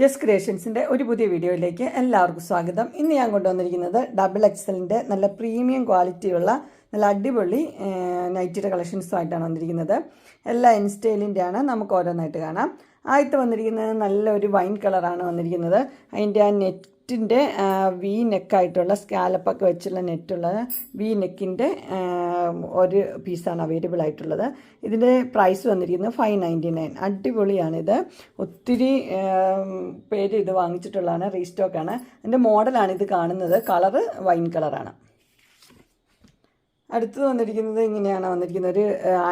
ജസ് ക്രിയേഷൻസിന്റെ ഒരു പുതിയ വീഡിയോയിലേക്ക് എല്ലാവർക്കും സ്വാഗതം. ഇന്ന് ഞാൻ കൊണ്ടുവന്നിരിക്കുന്നത് ഡബിൾ എക്സലിന്റെ നല്ല പ്രീമിയം ക്വാളിറ്റിയുള്ള നല്ല അടിപൊളി നൈറ്റിയുടെ കളക്ഷൻസുമായിട്ടാണ് വന്നിരിക്കുന്നത്. എല്ലാ ഇൻസ്റ്റൈലിന്റെ ആണ് നമുക്ക് ഓരോന്നായിട്ട് കാണാം. ആദ്യത്തെ വന്നിരിക്കുന്നത് നല്ലൊരു വൈൻ കളറാണ് വന്നിരിക്കുന്നത്. അതിന്റെ ആ നെറ്റിന്റെ വി നെക്കായിട്ടുള്ള സ്കാലപ്പൊക്കെ വെച്ചുള്ള നെറ്റുള്ള വി നെക്കിന്റെ ഒരു പീസാണ് അവൈലബിൾ ആയിട്ടുള്ളത്. ഇതിന്റെ പ്രൈസ് വന്നിരിക്കുന്നത് ഫൈവ് നയന്റി നയൻ അടിപൊളിയാണിത്. ഒത്തിരി പേര് ഇത് വാങ്ങിച്ചിട്ടുള്ളതാണ് റീസ്റ്റോക്കാണ് അതിന്റെ മോഡലാണ് ഇത് കാണുന്നത്. കളറ് വൈൻ കളറാണ് അടുത്തത് വന്നിരിക്കുന്നത് ഇങ്ങനെയാണ് വന്നിരിക്കുന്നത്. ഒരു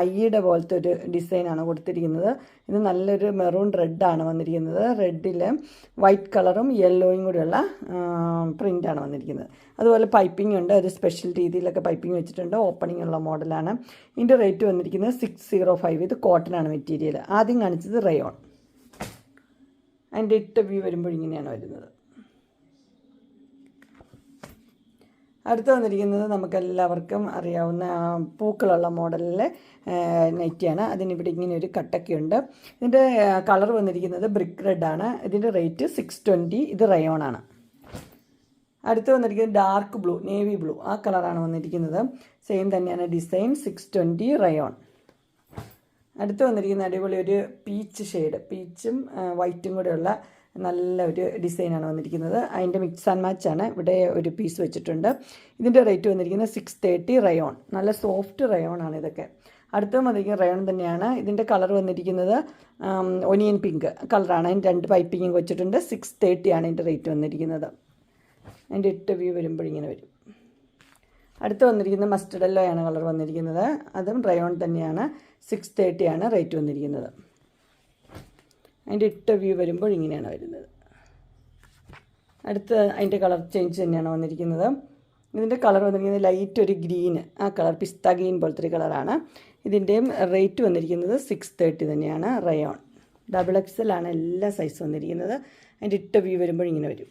ഐയുടെ പോലത്തെ ഒരു ഡിസൈനാണ് കൊടുത്തിരിക്കുന്നത്. ഇത് നല്ലൊരു മെറൂൺ റെഡാണ് വന്നിരിക്കുന്നത്. റെഡിൽ വൈറ്റ് കളറും യെല്ലോയും കൂടെയുള്ള പ്രിന്റാണ് വന്നിരിക്കുന്നത്. അതുപോലെ പൈപ്പിംഗ് ഉണ്ട്. ഒരു സ്പെഷ്യൽ രീതിയിലൊക്കെ പൈപ്പിംഗ് വെച്ചിട്ടുണ്ട്. ഓപ്പണിംഗ് ഉള്ള മോഡലാണ് ഇതിന്റെ റേറ്റ് വന്നിരിക്കുന്നത് സിക്സ് സീറോ ഫൈവ് ഇത് കോട്ടൺ ആണ് മെറ്റീരിയൽ ആദ്യം കാണിച്ചത് റയോൺ അതിന്റെ ഇട്ട വ്യൂ വരുമ്പോൾ ഇങ്ങനെയാണ് വരുന്നത്. അടുത്ത് വന്നിരിക്കുന്നത് നമുക്കെല്ലാവർക്കും അറിയാവുന്ന പൂക്കളുള്ള മോഡലിലെ നെറ്റിയാണ്. അതിനിവിടെ ഇങ്ങനെ ഒരു കട്ടൊക്കെയുണ്ട് ഇതിന്റെ കളർ വന്നിരിക്കുന്നത് ബ്രിക്ക് റെഡ് ആണ്. ഇതിന്റെ റേറ്റ് സിക്സ് ട്വന്റി ഇത് റയോൺ ആണ്. അടുത്ത് വന്നിരിക്കുന്നത് ഡാർക്ക് ബ്ലൂ നേവി ബ്ലൂ ആ കളറാണ് വന്നിരിക്കുന്നത്. സെയിം തന്നെയാണ് ഡിസൈൻ സിക്സ് ട്വന്റി റയോൺ അടുത്ത് വന്നിരിക്കുന്ന അടിപൊളി ഒരു പീച്ച് ഷെയ്ഡ് പീച്ചും വൈറ്റും കൂടെയുള്ള നല്ല ഒരു ഡിസൈനാണ് വന്നിരിക്കുന്നത്. അതിന്റെ മിക്സ് ആൻഡ് മാച്ച് ആണ് ഇവിടെ ഒരു പീസ് വെച്ചിട്ടുണ്ട്. ഇതിന്റെ റേറ്റ് വന്നിരിക്കുന്നത് സിക്സ് തേർട്ടി റയോൺ നല്ല സോഫ്റ്റ് റയോൺ ആണ് ഇതൊക്കെ. അടുത്തും വന്നിരിക്കുന്ന റയോൺ തന്നെയാണ്. ഇതിന്റെ കളർ വന്നിരിക്കുന്നത് ഒനിയൻ പിങ്ക് കളറാണ് അതിന് രണ്ട് പൈപ്പിങ്ങും വെച്ചിട്ടുണ്ട്. സിക്സ് തേർട്ടിയാണ് ഇതിന്റെ റേറ്റ് വന്നിരിക്കുന്നത്. അതിന്റെ ഇട്ട് വ്യൂ വരുമ്പോൾ ഇങ്ങനെ വരും. അടുത്ത് വന്നിരിക്കുന്ന മസ്റ്റർഡ് കളർ വന്നിരിക്കുന്നത്. അതും റയോൺ തന്നെയാണ്. സിക്സ് തേർട്ടിയാണ് റേറ്റ് വന്നിരിക്കുന്നത്. അതിന്റെ ഇട്ട വ്യൂ വരുമ്പോൾ ഇങ്ങനെയാണ് വരുന്നത്. അടുത്ത് അതിന്റെ കളർ ചേഞ്ച് തന്നെയാണ് വന്നിരിക്കുന്നത്. ഇതിന്റെ കളർ വന്നിരിക്കുന്നത് ലൈറ്റ് ഒരു ഗ്രീൻ ആ കളർ പിസ്ത ഗ്രീൻ പോലത്തെ ഒരു കളറാണ് ഇതിന്റെയും റേറ്റ് വന്നിരിക്കുന്നത് സിക്സ് തേർട്ടി തന്നെയാണ് റയോൺ ഡബിൾ എക്സ് ആണ് എല്ലാ സൈസും വന്നിരിക്കുന്നത്. അതിന്റെ ഇട്ട വ്യൂ വരുമ്പോൾ ഇങ്ങനെ വരും.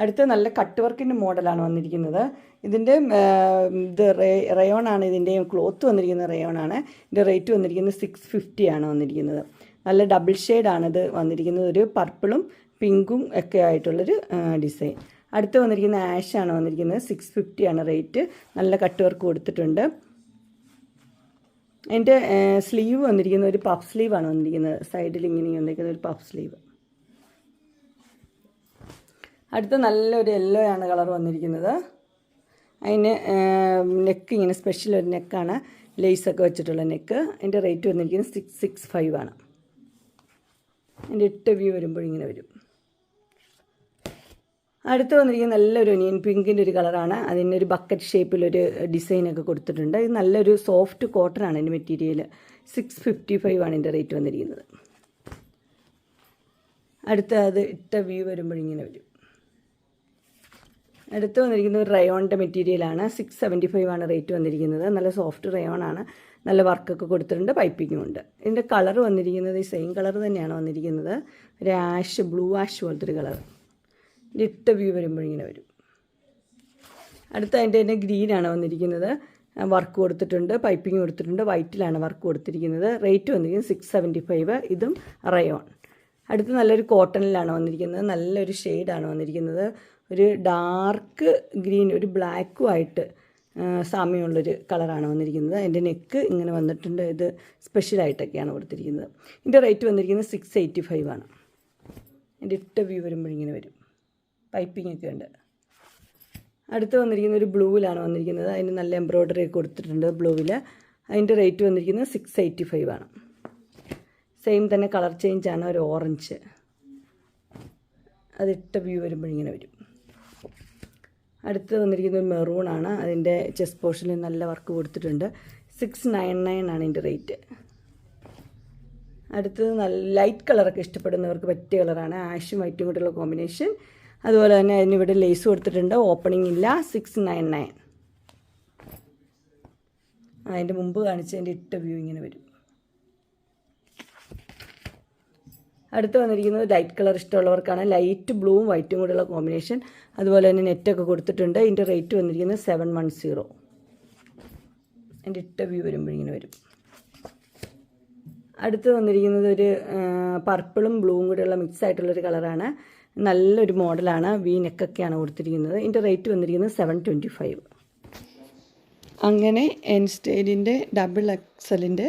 അടുത്ത നല്ല കട്ട് വർക്കിന്റെ മോഡലാണ് വന്നിരിക്കുന്നത്. ഇതിന്റെ ഇത് റയോൺ ആണ് ഇതിന്റെയും ക്ലോത്ത് വന്നിരിക്കുന്ന റയോൺ ആണ്. ഇതിന്റെ റേറ്റ് വന്നിരിക്കുന്നത് സിക്സ് ഫിഫ്റ്റി ആണ് വന്നിരിക്കുന്നത്. നല്ല ഡബിൾ ഷെയ്ഡാണ് ഇത് വന്നിരിക്കുന്നത്. ഒരു പർപ്പിളും പിങ്കും ഒക്കെ ആയിട്ടുള്ളൊരു ഡിസൈൻ അടുത്ത് വന്നിരിക്കുന്ന ആഷ് ആണ് വന്നിരിക്കുന്നത്. സിക്സ് ഫിഫ്റ്റി ആണ് റേറ്റ് നല്ല കട്ട് വർക്ക് കൊടുത്തിട്ടുണ്ട്. എന്റെ സ്ലീവ് വന്നിരിക്കുന്ന ഒരു പഫ് സ്ലീവാണ് വന്നിരിക്കുന്നത്. സൈഡിൽ ഇങ്ങനെ വന്നിരിക്കുന്ന ഒരു പഫ് സ്ലീവ് അടുത്ത നല്ലൊരു യെല്ലോ ആണ് കളർ വന്നിരിക്കുന്നത്. അതിന് നെക്ക് ഇങ്ങനെ സ്പെഷ്യൽ ഒരു നെക്കാണ് ലേസൊക്കെ വെച്ചിട്ടുള്ള നെക്ക് അതിന്റെ റേറ്റ് വന്നിരിക്കുന്നത് സിക്സ് സിക്സ് ഫൈവ് ആണ്. അതിന്റെ ഇട്ട വ്യൂ വരുമ്പോൾ ഇങ്ങനെ വരും. അടുത്ത് വന്നിരിക്കുന്ന നല്ലൊരു ഒനിയൻ പിങ്കിന്റെ ഒരു കളറാണ് അതിനൊരു ബക്കറ്റ് ഷേപ്പിലൊരു ഡിസൈനൊക്കെ കൊടുത്തിട്ടുണ്ട്. ഇത് നല്ലൊരു സോഫ്റ്റ് കോട്ടൺ ആണ് ഇതിന്റെ മെറ്റീരിയൽ സിക്സ് ഫിഫ്റ്റി ഫൈവ് ആണ് ഇതിന്റെ റേറ്റ് വന്നിരിക്കുന്നത്. അടുത്ത അത് ഇട്ട വ്യൂ വരുമ്പോഴിങ്ങനെ വരും. അടുത്ത് വന്നിരിക്കുന്നത് ഒരു റയോണിന്റെ മെറ്റീരിയലാണ് സിക്സ് സെവന്റി ഫൈവ് ആണ് റേറ്റ് വന്നിരിക്കുന്നത്. നല്ല സോഫ്റ്റ് റയോൺ ആണ്. നല്ല വർക്കൊക്കെ കൊടുത്തിട്ടുണ്ട് പൈപ്പിങ്ങും ഉണ്ട് ഇതിന്റെ കളർ വന്നിരിക്കുന്നത് ഈ സെയിം കളർ തന്നെയാണ് വന്നിരിക്കുന്നത്. ഒരു ആഷ് ബ്ലൂ ആഷ് പോലത്തെ ഒരു കളർ ഇട്ട വ്യൂ വരുമ്പോൾ ഇങ്ങനെ വരും. അടുത്ത അതിന്റെ തന്നെ ഗ്രീനാണ് വന്നിരിക്കുന്നത്. വർക്ക് കൊടുത്തിട്ടുണ്ട് പൈപ്പിംഗ് കൊടുത്തിട്ടുണ്ട് വൈറ്റിലാണ് വർക്ക് കൊടുത്തിരിക്കുന്നത്. റേറ്റ് വന്നിരിക്കുന്നത് സിക്സ് സെവന്റി ഫൈവ് ഇതും റയോൺ അടുത്ത് നല്ലൊരു കോട്ടണിലാണ് വന്നിരിക്കുന്നത് നല്ലൊരു ഷെയ്ഡാണ് വന്നിരിക്കുന്നത്. ഒരു ഡാർക്ക് ഗ്രീൻ ഒരു ബ്ലാക്കും ആയിട്ട് ആ, സാമ്യമുള്ളൊരു കളറാണ് വന്നിരിക്കുന്നത്. അതിന്റെ നെക്ക് ഇങ്ങനെ വന്നിട്ടുണ്ട്. ഇത് സ്പെഷ്യലായിട്ടൊക്കെയാണ് കൊടുത്തിരിക്കുന്നത്. ഇതിന്റെ റേറ്റ് വന്നിരിക്കുന്നത് സിക്സ് എയ്റ്റി ഫൈവ് ആണ്. എന്റെ ഇട്ട വ്യൂ വരുമ്പോഴിങ്ങനെ വരും. പൈപ്പിംഗ് ഒക്കെ ഉണ്ട്. അടുത്ത് വന്നിരിക്കുന്ന ഒരു ബ്ലൂവിലാണ് വന്നിരിക്കുന്നത്. അതിന് നല്ല എംബ്രോയ്ഡറി ഒക്കെ കൊടുത്തിട്ടുണ്ട് ബ്ലൂവിൽ അതിന്റെ റേറ്റ് വന്നിരിക്കുന്നത് സിക്സ് എയ്റ്റി ഫൈവ് ആണ്. സെയിം തന്നെ കളർ ചേഞ്ച് ആണ്. ഒരു ഓറഞ്ച് അതിട്ട വ്യൂ വരുമ്പോഴിങ്ങനെ വരും. അടുത്ത് വന്നിരിക്കുന്നത് മെറൂൺ ആണ്. അതിന്റെ ചെസ്റ്റ് പോർഷനിൽ നല്ല വർക്ക് കൊടുത്തിട്ടുണ്ട്. സിക്സ് നയൻ നയൻ ആണ് ഇതിന്റെ റേറ്റ് അടുത്തത് നല്ല ലൈറ്റ് കളറൊക്കെ ഇഷ്ടപ്പെടുന്നവർക്ക് പറ്റിയ കളറാണ് ആഷും വൈറ്റും കൂടെയുള്ള കോമ്പിനേഷൻ അതുപോലെ തന്നെ അതിനിവിടെ ലേസ് കൊടുത്തിട്ടുണ്ട്. ഓപ്പണിംഗ് ഇല്ല. സിക്സ് നയൻ നയൻ അതിന്റെ മുമ്പ് കാണിച്ചതിന്റെ ഇട്ട വ്യൂ ഇങ്ങനെ വരും. അടുത്ത് വന്നിരിക്കുന്നത് ലൈറ്റ് കളർ ഇഷ്ടമുള്ളവർക്കാണ്. ലൈറ്റ് ബ്ലൂവും വൈറ്റും കൂടെയുള്ള കോമ്പിനേഷൻ അതുപോലെ തന്നെ നെറ്റൊക്കെ കൊടുത്തിട്ടുണ്ട്. ഇതിന്റെ റേറ്റ് വന്നിരിക്കുന്നത് സെവൻ വൺ സീറോ എന്റെ ഇട്ട വ്യൂ വരുമ്പോൾ ഇങ്ങനെ വരും. അടുത്ത് വന്നിരിക്കുന്നത് ഒരു പർപ്പിളും ബ്ലൂവും കൂടെയുള്ള മിക്സ് ആയിട്ടുള്ളൊരു കളറാണ് നല്ലൊരു മോഡലാണ് വി നെക്കൊക്കെയാണ് കൊടുത്തിരിക്കുന്നത്. ഇതിന്റെ റേറ്റ് വന്നിരിക്കുന്നത് സെവൻ ട്വന്റി ഫൈവ് അങ്ങനെ എൻ സ്റ്റൈലിന്റെ ഡബിൾ എക്സലിന്റെ